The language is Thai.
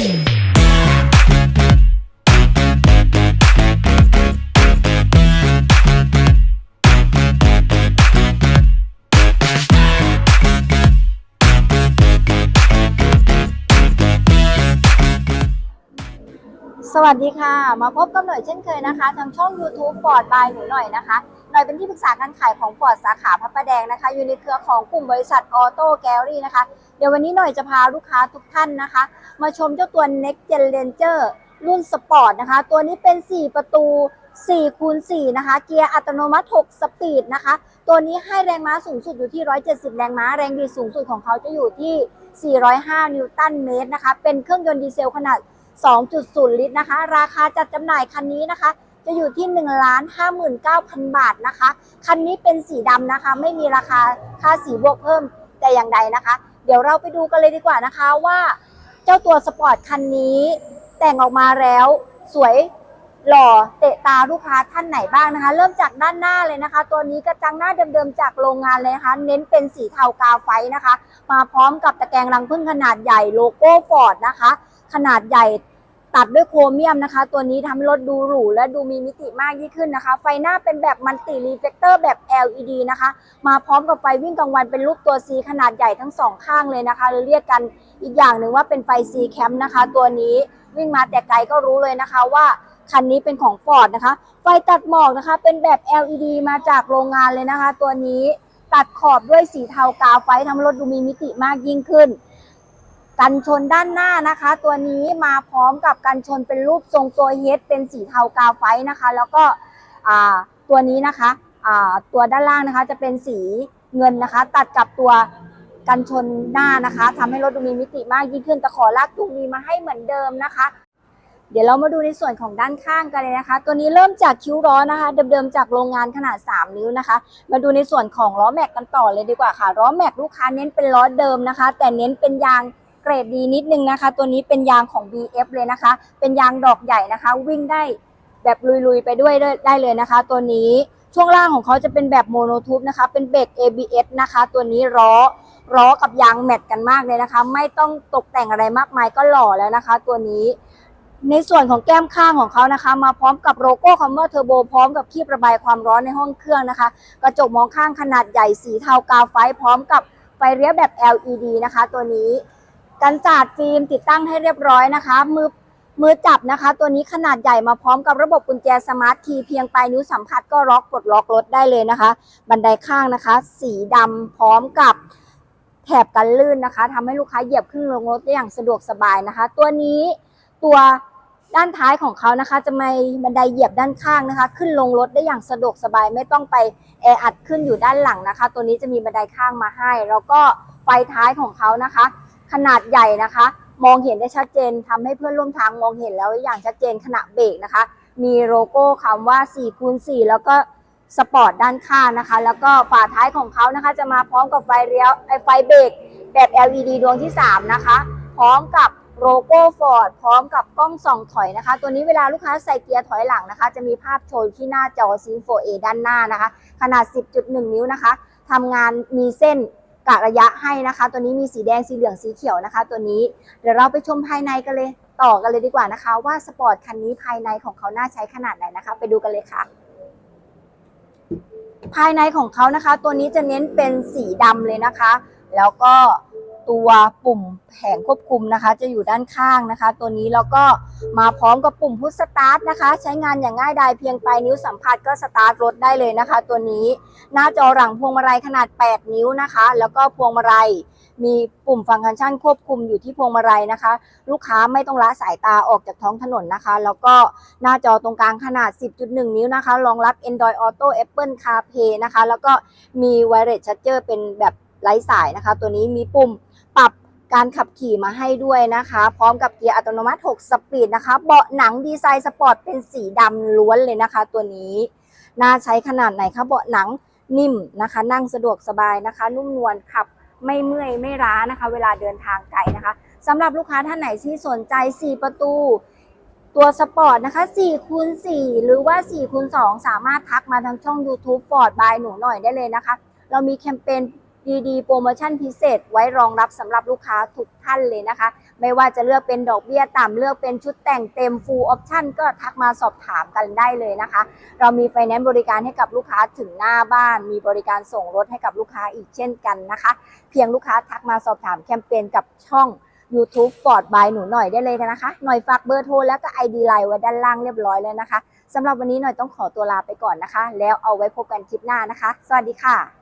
ส วัสดีค่ะ มาพบกับหน่อยเช่นเคยนะคะ ทางช่อง YouTube Ford by หนูหน่อยนะคะ หน่อยเป็นที่ปรึกษาการขายของ Ford สาขาพระประแดงนะคะ อยู่ในเครือของกลุ่มบริษัทออโต้แกลลี่นะคะ เดี๋ยววันนี้หน่อยจะพาลูกค้าทุกท่านนะคะ มาชมเจ้าตัว Next Gen Ranger รุ่นสปอร์ตนะคะ ตัวนี้เป็น 4 ประตู4คูณ4นะคะ เกียร์อัตโนมัติ 6 สปีดนะคะ ตัวนี้ให้แรงม้าสูงสุดอยู่ที่ 170 แรงม้า แรงบิดสูงสุดของเขาจะอยู่ที่ 405 นิวตันเมตรนะคะ เป็นเครื่องยนต์ดีเซลขนาด 2.0 ลิตรนะคะ ราคาจัดจำหน่ายคันนี้นะคะ จะอยู่ที่ 1 5 9 0 0 0 บาทนะคะ คันนี้เป็นสีดำนะคะ ไม่มีราคาค่าสีบวกเพิ่มแต่อย่างใดนะคะ เดี๋ยวเราไปดูกันเลยดีกว่านะคะว่า เจ้าตัวสปอร์ตคันนี้ แต่งออกมาแล้ว สวยหล่อเตะตาลูกค้าท่านไหนบ้างนะคะ เริ่มจากด้านหน้าเลยนะคะ ตัวนี้กระจังหน้าเดิมๆจากโรงงานเลยนะคะเน้นเป็นสีเทากาไฟนะคะ มาพร้อมกับตะแกรงรังพึ่งขนาดใหญ่โลโก้ฟอร์ดนะคะ ขนาดใหญ่ ตัดด้วยโครเมียมนะคะ ตัวนี้ทำให้รถดูหรูและดูมีมิติมากยิ่งขึ้นนะคะ ไฟหน้าเป็นแบบมันติรีเฟกเตอร์แบบ LED นะคะ มาพร้อมกับไฟวิ่งกลางวันเป็นรูปตัว C ขนาดใหญ่ทั้งสองข้างเลยนะคะหรือเรียกกันอีกอย่างหนึ่งว่าเป็นไฟ C แคมนะคะ ตัวนี้วิ่งมาแต่ไกลก็รู้เลยนะคะว่าคันนี้เป็นของ Ford นะคะ ไฟตัดหมอกนะคะ เป็นแบบ LED มาจากโรงงานเลยนะคะ ตัวนี้ตัดขอบด้วยสีเทากาไฟทำให้รถดูมีมิติมากยิ่งขึ้น กันชนด้านหน้านะคะ ตัวนี้มาพร้อมกับกันชนเป็นรูปทรงตัวเฮดเป็นสีเทากาไฟนะคะ แล้วก็ตัวนี้นะคะตัวด้านล่างนะคะจะเป็นสีเงินนะคะ ตัดกับตัวกันชนหน้านะคะทำให้รถดูมีมิติมากยิ่งขึ้นแต่ขอลากจูงมีมาให้เหมือนเดิมนะคะ เดี๋ยวเรามาดูในส่วนของด้านข้างกันเลยนะคะ ตัวนี้เริ่มจากคิ้วล้อนะคะ เดิมๆจากโรงงานขนาด 3 นิ้วนะคะ มาดูในส่วนของล้อแม็กกันต่อเลยดีกว่าค่ะล้อแม็กลูกค้าเน้นเป็นล้อเดิมนะคะ แต่เน้นเป็นยาง รดดีนิดนึงนะคะ ตัวนี้เป็นยางของ BF เลยนะคะ เป็นยางดอกใหญ่นะคะ วิ่งได้แบบลุยๆไปด้วยได้เลยนะคะ ตัวนี้ช่วงล่างของเขาจะเป็นแบบโมโนทูบนะคะ เป็นเบรก ABS นะคะ ตัวนี้ล้อล้อกับยางแมทกันมากเลยนะคะ ไม่ต้องตกแต่งอะไรมากมายก็หล่อแล้วนะคะ ตัวนี้ ในส่วนของแก้มข้างของเขานะคะ มาพร้อมกับโลโก้คอมเมอร์เทอร์โบพร้อมกับคีบระบายความร้อนในห้องเครื่องนะคะ กระจกมองข้างขนาดใหญ่สีเทากาไฟพร้อมกับไฟเลี้ยวแบบ LED นะคะ ตัวนี้ กันจาดฟิล์มติดตั้งให้เรียบร้อยนะคะ มือมือจับนะคะ ตัวนี้ขนาดใหญ่มาพร้อมกับระบบกุญแจสมาร์ทคีย์เพียงปลายนิ้วสัมผัสก็ล็อกกดล็อกรถได้เลยนะคะ บันไดข้างนะคะ สีดำพร้อมกับแถบกันลื่นนะคะทำให้ลูกค้าเหยียบขึ้นลงรถได้อย่างสะดวกสบายนะคะ ตัวนี้ตัวด้านท้ายของเขานะคะ จะมีบันไดเหยียบด้านข้างนะคะ ขึ้นลงรถได้อย่างสะดวกสบายไม่ต้องไปแออัดขึ้นอยู่ด้านหลังนะคะ ตัวนี้จะมีบันไดข้างมาให้ แล้วก็ไฟท้ายของเขานะคะ ขนาดใหญ่นะคะ มองเห็นได้ชัดเจนทำให้เพื่อนร่วมทางมองเห็นแล้วอย่างชัดเจนขณะเบรกนะคะ มีโลโก้คำว่า4คูณ4แล้วก็สปอร์ตด้านข้างนะคะ แล้วก็ฝาท้ายของเขานะคะ จะมาพร้อมกับไฟเลี้ยวไอไฟเบรกแบบ LED ดวงที่ 3 นะคะ พร้อมกับโลโก้ฟอร์ดพร้อมกับกล้องส่องถอยนะคะ ตัวนี้เวลาลูกค้าใส่เกียร์ถอยหลังนะคะ จะมีภาพโชว์ที่หน้าจอซิง 4A ด้านหน้านะคะ ขนาด 10.1 นิ้วนะคะทำงานมีเส้น กะระยะให้นะคะ ตัวนี้มีสีแดงสีเหลืองสีเขียวนะคะ ตัวนี้เดี๋ยวเราไปชมภายในกันเลยต่อกันเลยดีกว่านะคะ ว่าสปอร์ตคันนี้ภายในของเขาน่าใช้ขนาดไหนนะคะ ไปดูกันเลยค่ะ ภายในของเขานะคะ ตัวนี้จะเน้นเป็นสีดำเลยนะคะ แล้วก็ ตัวปุ่มแผงควบคุมนะคะ จะอยู่ด้านข้างนะคะ ตัวนี้แล้วก็มาพร้อมกับปุ่มพุชสตาร์ทนะคะ ใช้งานอย่างง่ายดายเพียงปลายนิ้วสัมผัสก็สตาร์ทรถได้เลยนะคะ ตัวนี้หน้าจอหลังพวงมาลัยขนาด 8 นิ้วนะคะ แล้วก็พวงมาลัยมีปุ่มฟังก์ชันควบคุมอยู่ที่พวงมาลัยนะคะ ลูกค้าไม่ต้องละสายตาออกจากท้องถนนนะคะ แล้วก็หน้าจอตรงกลางขนาด 10.1 นิ้วนะคะ รองรับ Android Auto Apple CarPlay นะคะ แล้วก็มี Wireless Charger เป็นแบบไร้สายนะคะ ตัวนี้มีปุ่ม การขับขี่มาให้ด้วยนะคะ พร้อมกับเกียร์อัตโนมัติ 6 สปีดนะคะ เบาะหนังดีไซน์สปอร์ตเป็นสีดำล้วนเลยนะคะ ตัวนี้ น่าใช้ขนาดไหนคะเบาะหนังนิ่มนะคะ นั่งสะดวกสบายนะคะ นุ่มนวลขับไม่เมื่อยไม่ล้านะคะ เวลาเดินทางไกลนะคะสำหรับลูกค้าท่านไหนที่สนใจ 4 ประตู ตัวสปอร์ตนะคะ4คูณ4หรือว่า4คูณ2สามารถทักมาทางช่อง YouTube Ford by หนูหน่อยได้เลยนะคะ เรามีแคมเปญ ดีๆ โปรโมชั่นพิเศษไว้รองรับสำหรับลูกค้าทุกท่านเลยนะคะ ไม่ว่าจะเลือกเป็นดอกเบี้ยต่ำเลือกเป็นชุดแต่งเต็ม full option ก็ทักมาสอบถามกันได้เลยนะคะ เรามีไฟแนนซ์บริการให้กับลูกค้าถึงหน้าบ้าน มีบริการส่งรถให้กับลูกค้าอีกเช่นกันนะคะ เพียงลูกค้าทักมาสอบถามแคมเปญกับช่อง YouTube Ford by หนูหน่อยได้เลยนะคะ หน่อยฝากเบอร์โทรแล้วก็ ID ไลน์ไว้ด้านล่างเรียบร้อยเลยนะคะสำหรับวันนี้หน่อยต้องขอตัวลาไปก่อนนะคะ แล้วเอาไว้พบกันคลิปหน้านะคะ สวัสดีค่ะ